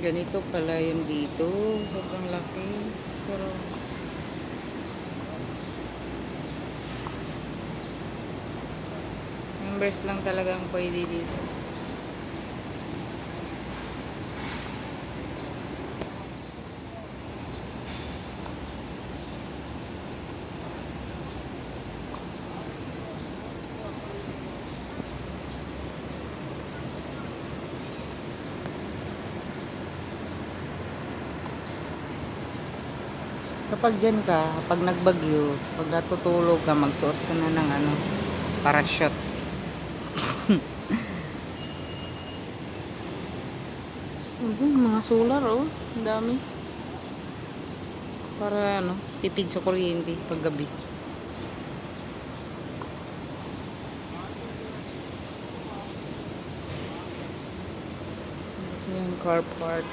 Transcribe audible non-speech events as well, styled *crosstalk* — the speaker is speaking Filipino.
Ganito pala yung dito. Sobrang laki. Pero... Members lang talaga ang pwede dito. Kapag dyan ka, pag nagbagyo, pag natutulog ka, magsuot ka na ng ano, parachute. *laughs* Mhm, mga solar oh, dami. Para ano, tipid sa kuryente pag gabi. Ito yung car park.